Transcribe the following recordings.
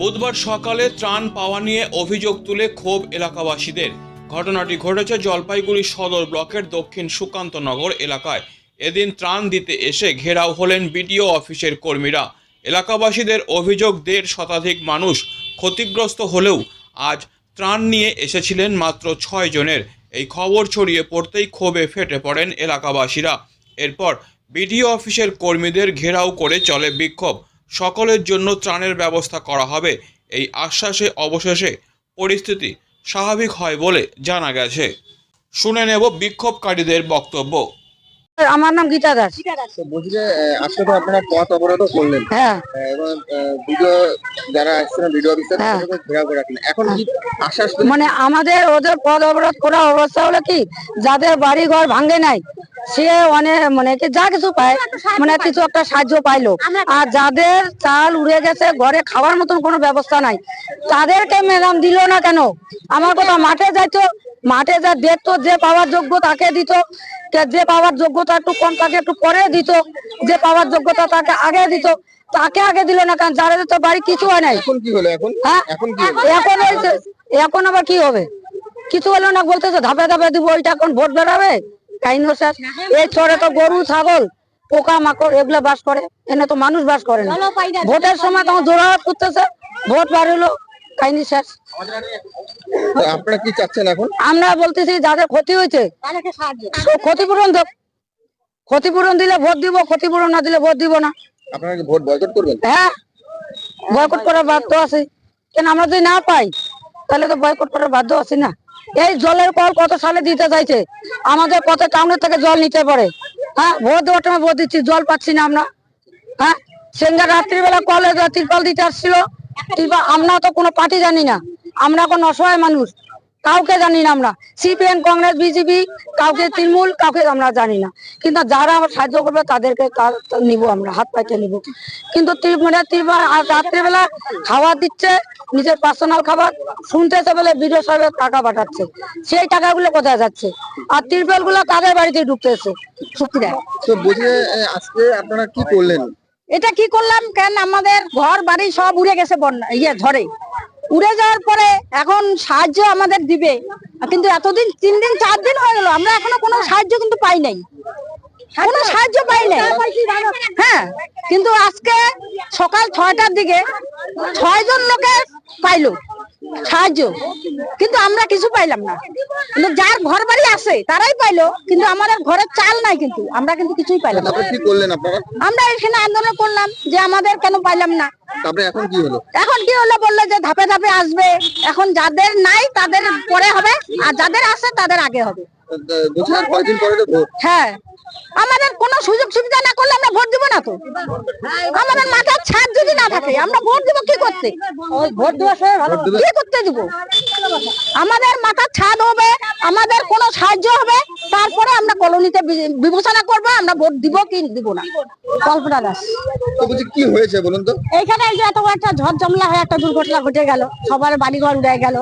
বুধবার সকালে ত্রাণ পাওয়া নিয়ে অভিযোগ তুলে ক্ষোভ এলাকাবাসীদের। ঘটনাটি ঘটেছে জলপাইগুড়ি সদর ব্লকের দক্ষিণ সুকান্তনগর এলাকায়। এদিন ত্রাণ দিতে এসে ঘেরাও হলেন বিডিও অফিসের কর্মীরা। এলাকাবাসীদের অভিযোগ, দেড় শতাধিক মানুষ ক্ষতিগ্রস্ত হলেও আজ ত্রাণ নিয়ে এসেছিলেন মাত্র ছয় জনের। এই খবর ছড়িয়ে পড়তেই ক্ষোভে ফেটে পড়েন এলাকাবাসীরা। এরপর বিডিও অফিসের কর্মীদের ঘেরাও করে চলে বিক্ষোভ। সকলের জন্য ত্রাণের ব্যবস্থা করা হবে। এই আশ্বাসে অবশেষে পরিস্থিতি স্বাভাবিক হয় বলে জানা গেছে। শুনে নেব বিক্ষোভকারীদের বক্তব্য। আমার নাম গীতা দাস। বলছি যে আজকে তো আপনারা পথ অবরোধও করলেন। হ্যাঁ। এবং ভিডিও যারা আসছিলেন ভিডিও অফিসার হ্যাঁ। ঘেরাও করে রাখলেন। এখন কি আশ্বাস মানে আমাদের ওদের পদ অবরোধ করা অবস্থা হলো কি যাদের বাড়ি ঘর ভাঙে নাই সে অনেক মানে যা কিছু পায় মানে কিছু একটা সাহায্য পাইলো। আর যাদের চাল উড়ে গেছে ঘরে খাওয়ার মতন কোনো ব্যবস্থা নাই। তাদেরকে ম্যাডাম দিল না কেন? আমার কথা মাঠে যাইতো মাঠে যা দেখতো যে পাওয়ার যোগ্য তাকে দিত। যে পাওয়ার যোগ্যতা একটু কম তাকে একটু পরে দিত। যে পাওয়ার যোগ্যতা তাকে আগে দিত। তাকে আগে দিল না কারণ যারা তো বাড়ি কিছু হয় নাই। এখন কি হলো? এখন হ্যাঁ? এখন আবার কি হবে? কিছু হলো না বলতেছে ধাপে ধাপে দিব ওইটা এখন ভোট বেড়াবে কাহিনী শেষ এই চরে তো গরু ছাগল পোকা মাকড় এগুলো বাস করে। এনে তো মানুষ বাস করে না। ভোটের সময় তখন জোরাহাট করতেছে। ভোট বার হলো। কাহিনী শেষ। আপনারা কি চাচ্ছেন এখন? আমরা বলতেছি যাদের ক্ষতি হয়েছে ক্ষতিপূরণ দেব। ক্ষতিপূরণ দিলে ভোট দিব ক্ষতিপূরণ না দিলে ভোট দিব না। আপনারা কি ভোট বয়কট করবেন? হ্যাঁ বয়কট করার বাধ্য আছে। কেন আমরা যদি না পাই তাহলে তো বয়কট করার বাধ্য আছি না। এই জলের কল কত সালে দিতে চাইছে? আমাদের কত টাউনের থেকে জল নিতে পারে। হ্যাঁ ভোট দেওয়ার সময় ভোট দিচ্ছি জল পাচ্ছি না আমরা। হ্যাঁ সেঙ্গা রাত্রিবেলা কলে তিরপাল দিতে আসছিল। আমরা তো কোনো পার্টি জানি না। আমরা কোন অসহায় মানুষ। কাউকে জানি না আমরা। সিপিএম, কংগ্রেস, বিজেপি, কাউকে তৃণমূল, কাউকে আমরা জানি না। কিন্তু যারা সাহায্য করবে, তাদেরকে নিব আমরা, হাত পাইতে নিব। কিন্তু মানে রাত্রিবেলা খাবার দিচ্ছে, নিজের পার্সোনাল খাবার, শুনতেছে বলে বিডিও সাহেবের টাকা পাঠাচ্ছে। সেই টাকাগুলো কোথায় যাচ্ছে? আর তিরপালগুলো তাদের বাড়িতে ঢুকতেছে। আজকে আপনারা কি করলেন? এটা কি করলাম? কেন আমাদের ঘর, বাড়ি সব উড়ে গেছে বন্যা ইয়ে ঝড়ে। উড়ে যাওয়ার পরে এখন সাহায্য আমাদের দিবে। কিন্তু এতদিন, তিন দিন, চার দিন হয়ে গেল। আমরা এখনও কোনো সাহায্য কিন্তু পাই নাই। কোনো সাহায্য পাই নাই। হ্যাঁ কিন্তু আজকে সকাল ছয়টার দিকে ছয়জন লোকে পাইলো। সাহায্য। কিন্তু আমরা কিছু পাইলাম না। কিন্তু যার ঘর বাড়ি আছে তারাই পাইলো কিন্তু আমাদের ঘরের চাল নাই কিন্তু। আমরা কিন্তু কিছুই পাইলাম না। আমরা এখানে আন্দোলন করলাম যে আমাদের কেন পাইলাম না। এখন কি হলো? এখন কি হলো বলল যে ধাপে ধাপে আসবে। এখন যাদের নাই তাদের পরে হবে আর যাদের আছে তাদের আগে হবে। বলছি আর কয়েকদিন পরে তো ভোট। হ্যাঁ। আমাদের কোনো সুযোগ সুবিধা না করলে আমরা ভোট দিব না তো। আমাদের মাথার ছাদ যদি না থাকে আমরা ভোট দিব কি করতে? ভোট দেওয়ার সময় কি করতে দিব? আমাদের মাথার ছাদ হবে আমাদের কোনো সাহায্য হবে তারপরে আমরা কলোনিতে বিবেচনা করব আমরা ভোট দিব কি দিব না। কল্পনা দাস। কি হয়েছে বলুন তো? এইখানে এই যে এত একটা ঝড় জমলা হয়ে একটা দুর্ঘটনা ঘটে গেল সবার বাড়ি ঘর উড়ে গেল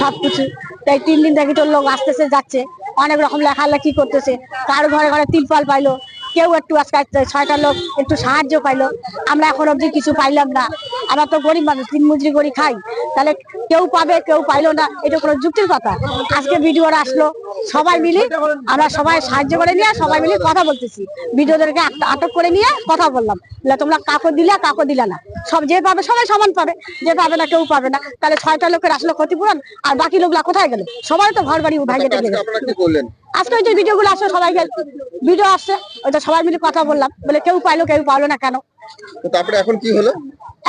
সবকিছু। তাই তিন দিন থেকে তো লোক আসতেছে, যাচ্ছে। অনেক রকম লেখালেখি করতেছে। কার ঘরে ঘরে তিরপাল পাইলো। কেউ একটু আজকে ছয়টা লোক একটু সাহায্য পাইলো। আমরা এখন অব্দি কিছু পাইলাম না। আমরা তো গরিব মানুষ, তিন মজুরি করে খাই। তাহলে কেউ পাবে, কেউ পাইলো না, এটা কোনো যুক্তির কথা। আজকে ভিডিওরা আসলো। সবাই মিলে আমরা সবাই সাহায্য করে নিয়ে সবাই মিলে কথা বলতেছি। ভিডিওদেরকে আট- আটক করে নিয়ে কথা বললাম। তোমরা কাকো দিলে কাকো দিলে না। সব যে পাবে সবাই সমান পাবে। যে পাবে না কেউ পাবে না। তাহলে ছয়টা লোকের আসলো ক্ষতিপূরণ আর বাকি লোকগুলা কোথায় গেল? সবাই তো ঘর বাড়ি উঠাই যেতে আজকে গেলে আপনারা কি করলেন আজকে ওই যে ভিডিওগুলো আসছে সবাইকে ভিডিও আসছে ওইটা সবাই মিলে কথা বললাম। বলে কেউ পাইলো কেউ পাইলো না কেন? তো তারপরে এখন কি হলো?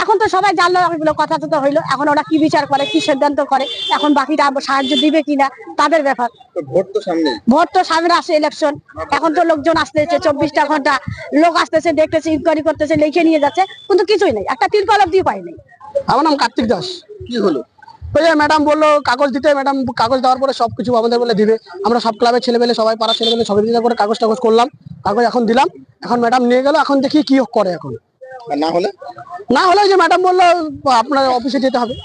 এখন তো সবাই জানলো এগুলো কথা তো হইল। এখন ওরা কি বিচার করে কি সিদ্ধান্ত করে এখন বাকিটা সাহায্য দিবে কিনা তাদের ব্যাপার। ভোট তো সামনে ভোট তো সামনে আসে ইলেকশন এখন তো লোকজন আসতেছে চব্বিশটা ঘণ্টা লোক আসতেছে দেখতেছে ইনকোয়ারি করতেছে লিখে নিয়ে যাচ্ছে কিন্তু কিছুই নেই। একটা তিরপাল অব্দি পাই নাই। আমার নাম কার্তিক দাস। কি হলো? ম্যাডাম বলল কাগজ দিতে ম্যাডাম কাগজ দেওয়ার পরে সবকিছু আমাদের বলে দিবে। আমরা সব ক্লাবের ছেলে ছেলেমেলে সবাই পাড়ার ছেলেমেলে সবাই দিতে করে কাগজ টাগজ করলাম কাগজ এখন দিলাম। এখন ম্যাডাম নিয়ে গেল এখন দেখি কি করে এখন। না হলে? না হলে যে ম্যাডাম বলল, আপনার অফিসে যেতে হবে।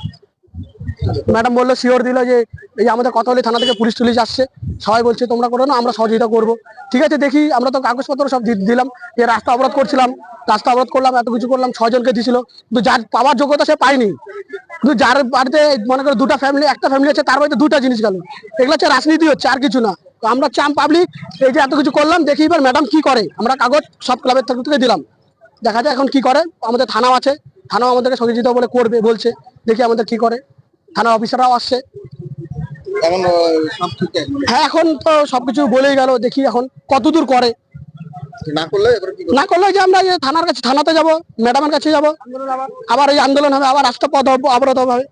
ম্যাডাম বলল শিওর দিল যে এই আমাদের কথালি থানা থেকে পুলিশ টুলিশ আসছে। সবাই বলছে, তোমরা করো না, আমরা সহযোগিতা করব। ঠিক আছে, দেখি, আমরা তো কাগজপত্র সব দিলাম, যে রাস্তা অবরোধ করছিলাম, রাস্তা অবরোধ করলাম, এত কিছু করলাম ছজনকে দিছিল। কিন্তু যার পাওয়ার যোগ্যতা সে পায়নি। কিন্তু যার বাড়িতে মনে করো দুটা ফ্যামিলি একটা ফ্যামিলি আছে, তার বাড়িতে দুটা জিনিস গেল। এগুলো হচ্ছে রাজনীতি হচ্ছে, আর কিছু না। তো আমরা চাম পাবলিক এই যে এত কিছু করলাম, দেখি এবার ম্যাডাম কি করে। আমরা কাগজ সব ক্লাবের থেকে দিলাম। দেখা যায় এখন কি করে। আমাদের থানাও আছে। থানাও আমাদেরকে সহযোগিতা বলে করবে বলছে। দেখি আমাদের কি করে। থানা অফিসাররাও আসছে। এখন সব ঠিকঠাক? হ্যাঁ এখন তো সবকিছু বলেই গেল। দেখি এখন কতদূর করে। না করলে না করলে যে আমরা থানার কাছে থানাতে যাব ম্যাডামের কাছে যাব। আবার এই আন্দোলন হবে আবার রাস্তা পথ অব- অবরোধ হবে।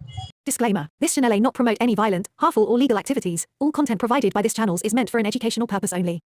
Disclaimer This channel may not promote any violent, harmful, or legal activities. All content provided by this channel is meant for an educational purpose only.